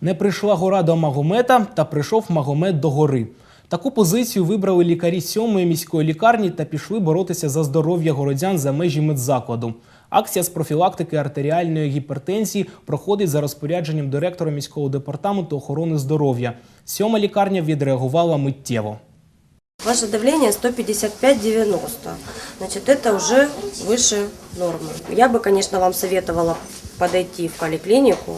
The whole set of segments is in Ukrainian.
Не прийшла гора до Магомета, та прийшов Магомет до гори. Таку позицію вибрали лікарі сьомої міської лікарні та пішли боротися за здоров'я городян за межі медзакладу. Акція з профілактики артеріальної гіпертензії проходить за розпорядженням директора міського департаменту охорони здоров'я. Сьома лікарня відреагувала миттєво. Ваше давление 155-90. Значит, это уже выше нормы. Я бы, конечно, вам советовала подойти в поликлинику,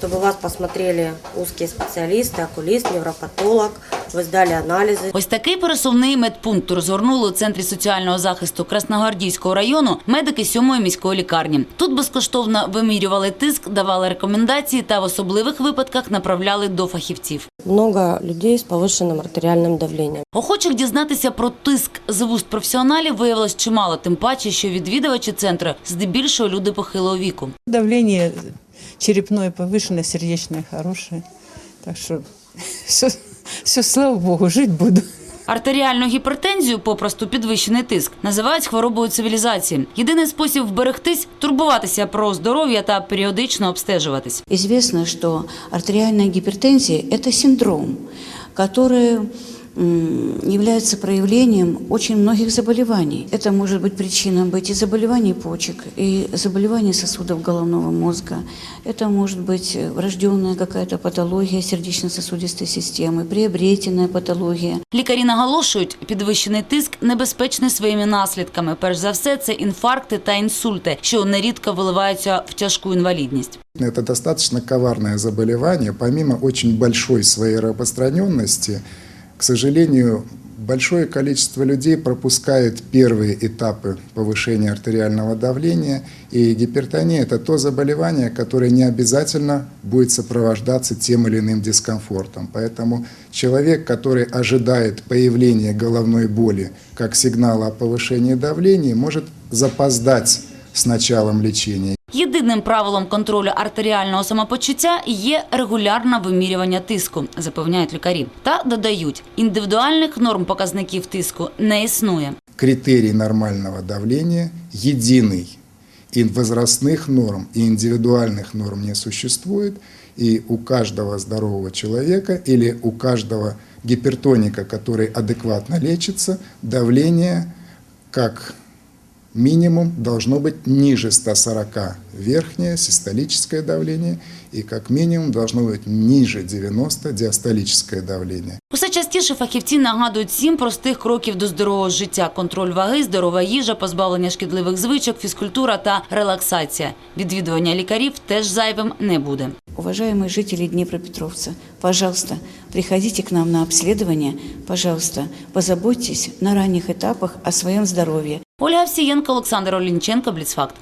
чтобы вас посмотрели узкие специалисты, окулист, невропатолог, вы сдали анализы. Ось такий пересувний медпункт розгорнули у центрі соціального захисту Красногвардійського району медики сьомої міської лікарні. Тут безкоштовно вимірювали тиск, давали рекомендації та в особливих випадках направляли до фахівців. Много людей с повышенным артериальным давлением. Охочих дізнатися про тиск з вуст професіоналів виявилось чимало, тим паче, що відвідувачі центру здебільшого люди похилого віку. Давление черепное повышенное, сердечное хорошее. Так что все, все, слава богу, жить буду. Артеріальну гіпертензію, попросту підвищений тиск, називають хворобою цивілізації. Єдиний спосіб вберегтись турбуватися про здоров'я та періодично обстежуватись. Известно, что артериальная гипертензия – это синдром, который м, является проявлением очень многих заболеваний. Это может быть причиной быть и заболеваний почек, и заболеваний сосудов головного мозга. Это может быть врожденная какая-то патология сердечно-сосудистой системы, приобретенная патология. Лікарі наголошують, підвищений тиск небезпечний своїми наслідками. Перш за все, це інфаркти та інсульти, що нерідко виливаються в тяжку інвалідність. Это достаточно коварное заболевание. Помимо очень большой своей распространенности, к сожалению, большое количество людей пропускает первые этапы повышения артериального давления. И гипертония – это то заболевание, которое не обязательно будет сопровождаться тем или иным дискомфортом. Поэтому человек, который ожидает появления головной боли как сигнала о повышении давления, может запоздать с началом лечения. Єдиним правилом контролю артеріального самопочуття є регулярне вимірювання тиску, запевняють лікарі. Та додають, індивідуальних норм показників тиску не існує. критерий нормального давления единый. И возрастных норм, и индивидуальных норм не существует. И у каждого здорового человека или у каждого гипертоника, который адекватно лечится, давление как минимум должно быть ниже 140 верхнее систолическое давление и как минимум должно быть ниже 90 диастолическое давление. Усе частіше фахівці нагадують сім простих кроків до здорового життя: контроль ваги, здорова їжа, позбавлення шкідливих звичок, фізкультура та релаксація. Відвідування лікарів теж зайвим не буде. Уважаемые жители Днепропетровца, пожалуйста, приходите к нам на обследование, пожалуйста, позаботьтесь на ранних этапах о своем здоровье. Ольга Всієнко, Олександр Олінченко, Бліцфакт.